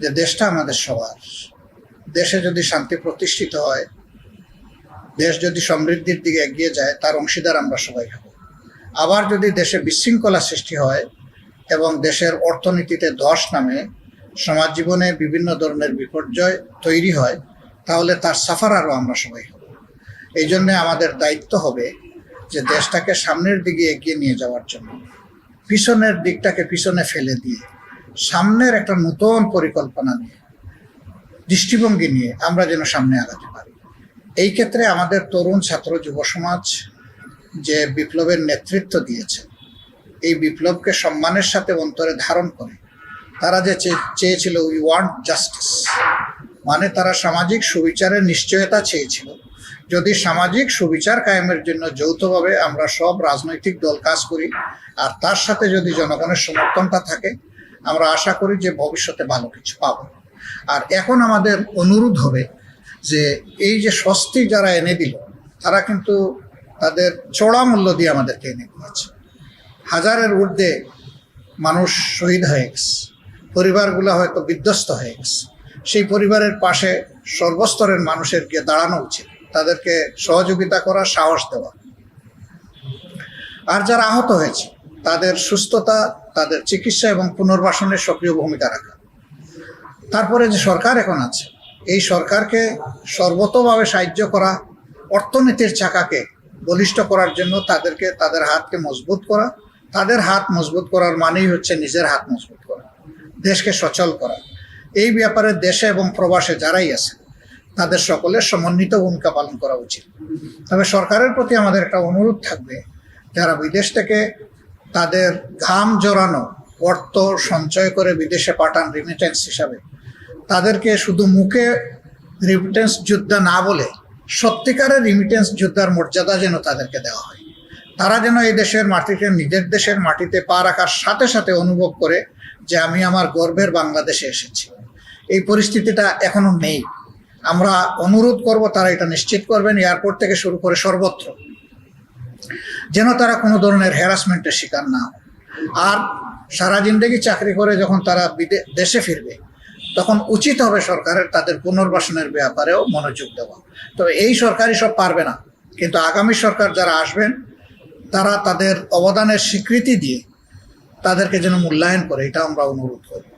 যে দেশটা আমাদের সবার। দেশে যদি শান্তি প্রতিষ্ঠিত হয়, দেশ যদি সমৃদ্ধির দিকে এগিয়ে যায়, তার অংশীদার আমরা সবাই হব। আবার যদি দেশে বিশৃঙ্খলা সৃষ্টি হয় এবং দেশের অর্থনীতিতে ধস নামে, সমাজ জীবনে বিভিন্ন ধরনের বিপর্যয় তৈরি হয়, তাহলে তার সাফারারও আমরা সবাই হব। এই জন্যে আমাদের দায়িত্ব হবে যে দেশটাকে সামনের দিকে এগিয়ে নিয়ে যাওয়ার জন্য। পিছনের দিকটাকে পিছনে ফেলে দিয়ে সামনের একটা নতুন পরিকল্পনা নিয়ে, দৃষ্টিভঙ্গি নিয়ে আমরা যেন সামনে আগাতে পারি। এই ক্ষেত্রে আমাদের তরুণ ছাত্র যুব সমাজ যে বিপ্লবের নেতৃত্ব দিয়েছে, এই বিপ্লবকে সম্মানের সাথে অন্তরে ধারণ করে, তারা যে চেয়েছিল উই ওয়ান্ট জাস্টিস মানে তারা সামাজিক সুবিচারের নিশ্চয়তা চেয়েছিল। যদি সামাজিক সুবিচার কায়েমের জন্য যৌথভাবে আমরা সব রাজনৈতিক দল কাজ করি, আর তার সাথে যদি জনগণের সমর্থনটা থাকে আমরা আশা করি যে ভবিষ্যতে ভালো কিছু পাব। আর এখন আমাদের অনুরোধ হবে যে এই যে স্বস্তি যারা এনে দিল, তারা কিন্তু তাদের চড়া মূল্য দিয়ে আমাদেরকে এনে দিয়েছে। হাজারের ঊর্ধ্বে মানুষ শহীদ হয়ে গেছে। পরিবারগুলো হয়তো বিধ্বস্ত হয়ে গেছে। সেই পরিবারের পাশে সর্বস্তরের মানুষের গিয়ে দাঁড়ানো উচিত। তাদেরকে সহযোগিতা করা, সাহস দেওয়া। আর যারা আহত হয়েছে, তাদের সুস্থতা তাদের চিকিৎসা এবং পুনর্বাসনের সক্রিয় ভূমিকা রাখা। তারপরে যে সরকার এখন আছে, এই সরকারকে সর্বতভাবে সাহায্য করা, অর্থনীতির চাকাকে বলিষ্ঠ করার জন্য তাদেরকে, তাদের হাতকে মজবুত করা, তাদের হাত মজবুত করার মানেই হচ্ছে নিজের হাত মজবুত করা, দেশকে সচল করা। এই ব্যাপারে দেশে এবং প্রবাসে যারাই আছে, তাদের সকলের সমন্বিত ভূমিকা পালন করা উচিত। তবে সরকারের প্রতি আমাদের একটা অনুরোধ থাকবে, যারা বিদেশ থেকে তাদের ঘাম জড়ানো, অর্থ সঞ্চয় করে বিদেশে পাঠান রিমিটেন্স হিসাবে। তাদেরকে শুধু মুখে রিমিটেন্স যোদ্ধা না বলে সত্যিকারের রিমিটেন্স যোদ্ধার মর্যাদা যেন তাদেরকে দেওয়া হয়। তারা যেন এই দেশের মাটিতে নিজের দেশের মাটিতে পা রাখার সাথে সাথে অনুভব করে যে আমি আমার গর্বের বাংলাদেশে এসেছি। এই পরিস্থিতিটা এখনও নেই। আমরা অনুরোধ করব তারা এটা নিশ্চিত করবেন, এয়ারপোর্ট থেকে শুরু করে সর্বত্র। যেন তারা কোনো ধরনের হ্যারাসমেন্টের শিকার না হয়। আর সারা জিন্দগি চাকরি করে যখন তারা দেশে ফিরবে, তখন উচিত হবে সরকারের তাদের পুনর্বাসনের ব্যাপারেও মনোযোগ দেওয়া। তবে এই সরকারই সব পারবে না। কিন্তু আগামী সরকার যারা আসবেন, তারা তাদের অবদানের স্বীকৃতি দিয়ে তাদেরকে যেন মূল্যায়ন করে, এটা আমরা অনুরোধ করব।